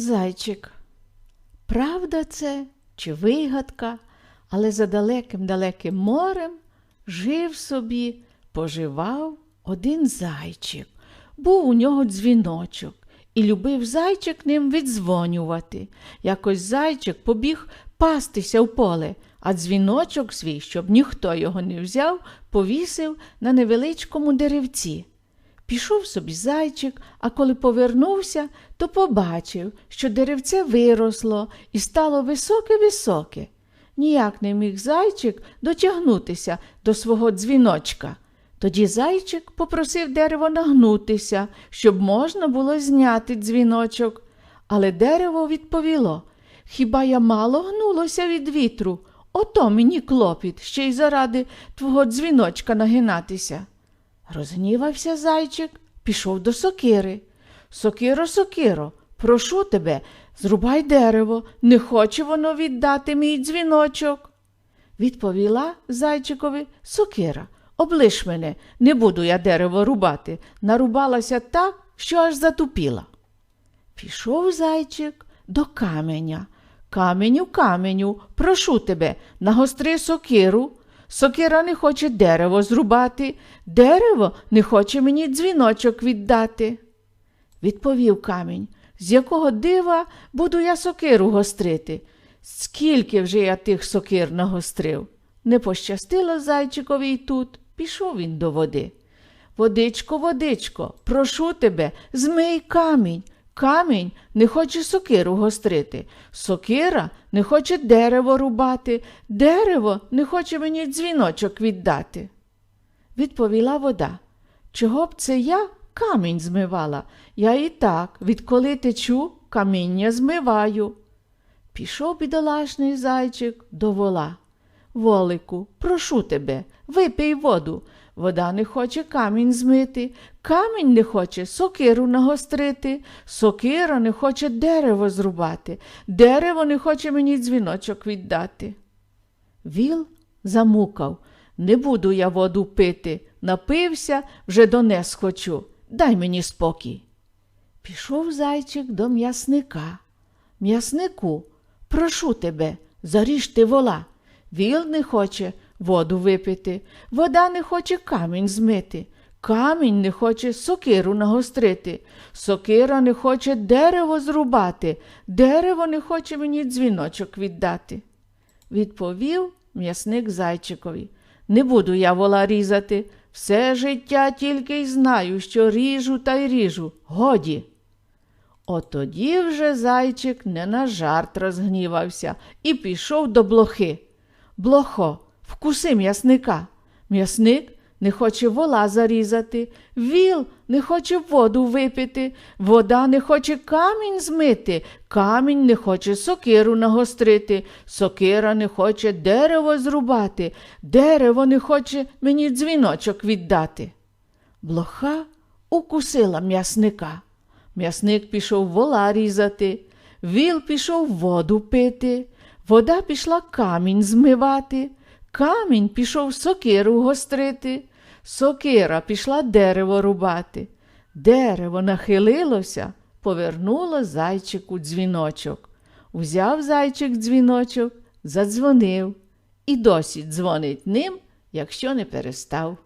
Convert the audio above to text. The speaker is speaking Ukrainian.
Зайчик. Правда це чи вигадка, але за далеким далеким морем жив собі, поживав один зайчик. Був у нього дзвіночок, і любив зайчик ним віддзвонювати. Якось зайчик побіг пастися в поле, а дзвіночок свій, щоб ніхто його не взяв, повісив на невеличкому деревці. Пішов собі зайчик, а коли повернувся, то побачив, що деревце виросло і стало високе-високе. Ніяк не міг зайчик дотягнутися до свого дзвіночка. Тоді зайчик попросив дерево нагнутися, щоб можна було зняти дзвіночок. Але дерево відповіло Хіба я мало гнулося від вітру? Ото мені клопіт, ще й заради твого дзвіночка нагинатися. Розгнівався зайчик, пішов до сокири. Сокиро, сокиро, прошу тебе, зрубай дерево, не хоче воно віддати мій дзвіночок. Відповіла зайчикові сокира. Облиш мене, не буду я дерево рубати. Нарубалася так, що аж затупіла. Пішов зайчик до каменя. Каменю, каменю, прошу тебе, нагостри сокиру. Сокира не хоче дерево зрубати, дерево не хоче мені дзвіночок віддати. Відповів камінь, з якого дива буду я сокиру гострити. Скільки вже я тих сокир нагострив. Не пощастило зайчикові й тут, пішов він до води. Водичко, водичко, прошу тебе, змий камінь. Камінь не хоче сокиру гострити, сокира не хоче дерево рубати, дерево не хоче мені дзвіночок віддати. Відповіла вода. Чого б це я камінь змивала? Я і так, відколи течу, каміння змиваю. Пішов бідолашний зайчик до вола. Волику, прошу тебе, випий воду. Вода не хоче камінь змити, камінь не хоче сокиру нагострити, сокира не хоче дерево зрубати, дерево не хоче мені дзвіночок віддати. Віл замукав. Не буду я воду пити, напився, вже донес хочу. Дай мені спокій. Пішов зайчик до м'ясника. М'яснику, прошу тебе, заріж ти вола. Віл не хоче воду випити, вода не хоче камінь змити, камінь не хоче сокиру нагострити, сокира не хоче дерево зрубати, дерево не хоче мені дзвіночок віддати. Відповів м'ясник зайчикові. Не буду я вола різати. Все життя тільки й знаю, що ріжу та й ріжу. Годі. Отоді вже зайчик не на жарт розгнівався і пішов до блохи. Блохо, вкуси м'ясника. М'ясник не хоче вола зарізати, віл не хоче воду випити, вода не хоче камінь змити, камінь не хоче сокиру нагострити, сокира не хоче дерево зрубати, дерево не хоче мені дзвіночок віддати. Блоха укусила м'ясника. М'ясник пішов вола різати, віл пішов воду пити, вода пішла камінь змивати, камінь пішов сокиру гострити, сокира пішла дерево рубати. Дерево нахилилося, повернуло зайчику дзвіночок. Узяв зайчик дзвіночок, задзвонив і досі дзвонить ним, якщо не перестав.